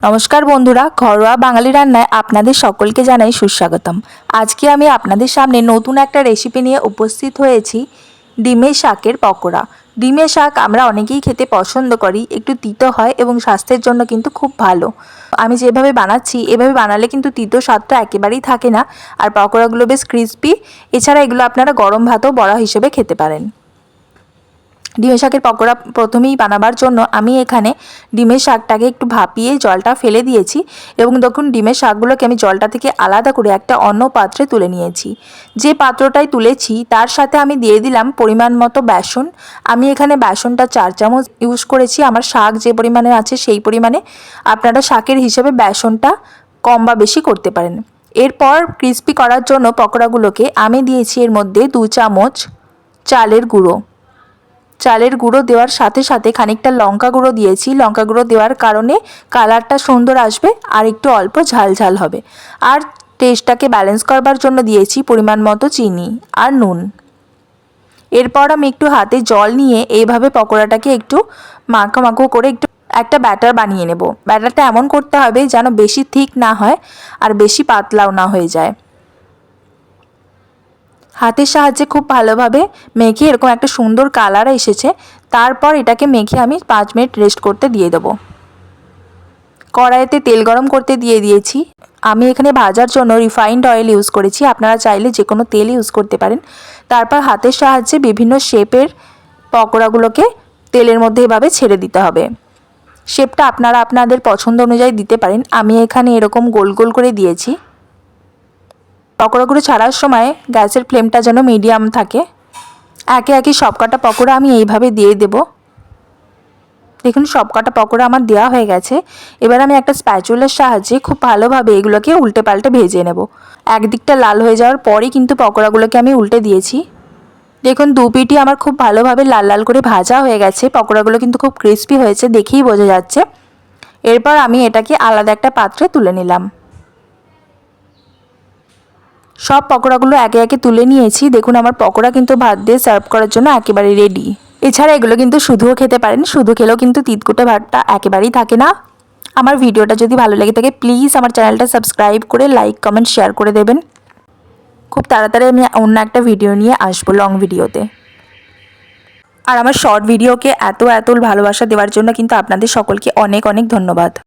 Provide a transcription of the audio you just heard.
নমস্কার বন্ধুরা, ঘরোয়া বাঙালি রান্নায় আপনাদের সকলকে জানাই সুস্বাগতম। আজকে আমি আপনাদের সামনে নতুন একটা রেসিপি নিয়ে উপস্থিত হয়েছি ডিমের শাকের পকোড়া। ডিমের শাক আমরা অনেকেই খেতে পছন্দ করি, একটু তিতো হয় এবং স্বাস্থ্যের জন্য কিন্তু খুব ভালো। আমি যেভাবে বানাচ্ছি, এভাবে বানালে কিন্তু তিতো স্বাদটা একেবারেই থাকে না। আর পকোড়াগুলো বেশ ক্রিস্পি এছাড়া এগুলো আপনারা গরম ভাতও বড়া হিসেবে খেতে পারেন। ডিমের শাকের পকোড়া প্রথমেই বানাবার জন্য আমি এখানে ডিমের শাকটাকে একটু ভাপিয়ে জলটা ফেলে দিয়েছি এবং দেখুন ডিমের শাকগুলোকে আমি জলটা থেকে আলাদা করে একটা অন্য পাত্রে তুলে নিয়েছি। যে পাত্রটাই তুলেছি তার সাথে আমি দিয়ে দিলাম পরিমাণ মতো বেসন। আমি এখানে বেসনটা চার চামচ ইউজ করেছি। আমার শাক যে পরিমাণে আছে সেই পরিমাণে আপনারা শাকের হিসেবে বেসনটা কম বা বেশি করতে পারেন। এরপর ক্রিস্পি করার জন্য পকোড়াগুলোকে আমি দিয়েছি এর মধ্যে দু চামচ চালের গুঁড়ো। চালের গুঁড়ো দেওয়ার সাথে সাথে খানিকটা লঙ্কা গুঁড়ো দিয়েছি। লঙ্কা গুঁড়ো দেওয়ার কারণে কালারটা সুন্দর আসবে আর একটু অল্প ঝাল ঝাল হবে। আর টেস্টটাকে ব্যালেন্স করবার জন্য দিয়েছি পরিমাণ মতো চিনি আর নুন। এরপর আমি একটু হাতে জল নিয়ে এইভাবে পকোড়াটাকে একটু মাখো মাখো করে একটু একটা ব্যাটার বানিয়ে নেব। ব্যাটারটা এমন করতে হবে যেন বেশি থিক না হয় আর বেশি পাতলাও না হয়ে যায়। হাতের সাহায্যে খুব ভালোভাবে মেখে এরকম একটা সুন্দর কালার এসেছে। তারপর এটাকে মেখে আমি পাঁচ মিনিট রেস্ট করতে দিয়ে দেবো। কড়াইতে তেল গরম করতে দিয়ে দিয়েছি। আমি এখানে ভাজার জন্য রিফাইন্ড অয়েল ইউজ করেছি। আপনারা চাইলে যে কোনো তেল ইউজ করতে পারেন। তারপর হাতের সাহায্যে বিভিন্ন শেপের পকোড়াগুলোকে তেলের মধ্যে এভাবে ছেড়ে দিতে হবে। শেপটা আপনারা আপনাদের পছন্দ অনুযায়ী দিতে পারেন। আমি এখানে এরকম গোল গোল করে দিয়েছি। পকোড়াগুলো ছাড়ার সময় গ্যাসের ফ্লেমটা যেন মিডিয়াম থাকে। একে একে সব কটা পকোড়া আমি এইভাবে দিয়ে দেব। দেখুন সব কটা পকোড়া আমার দেওয়া হয়ে গেছে। এবার আমি একটা স্প্যাচুলার সাহায্যে খুব ভালোভাবে এগুলোকে উল্টে পাল্টে ভেজে নেব। একদিকটা লাল হয়ে যাওয়ার পরই কিন্তু পকোড়াগুলোকে আমি উল্টে দিয়েছি। দেখুন, দু পিটি আমার খুব ভালোভাবে লাল লাল করে ভাজা হয়ে গেছে। পকোড়াগুলো কিন্তু খুব ক্রিস্পি হয়েছে, দেখেই বোঝা যাচ্ছে। এরপর আমি এটাকে আলাদা একটা পাত্রে তুলে নিলাম। সব পকোড়াগুলো একে একে তুলে নিয়েছি। দেখুন, আমার পকোড়া কিন্তু ভাত দিয়ে সার্ভ করার জন্য একেবারে রেডি এছাড়া এগুলো কিন্তু শুধুও খেতে পারেন, শুধু খেলেও কিন্তু তিতকুটে ভাতটা একেবারেই থাকে না। আমার ভিডিওটা যদি ভালো লেগে থাকে প্লিজ আমার চ্যানেলটা সাবস্ক্রাইব করে লাইক কমেন্ট শেয়ার করে দেবেন। খুব তাড়াতাড়ি আমি অন্য একটা ভিডিও নিয়ে আসব লং ভিডিওতে আর আমার শর্ট ভিডিওকে এত এত ভালোবাসা দেওয়ার জন্য কিন্তু আপনাদের সকলকে অনেক অনেক ধন্যবাদ।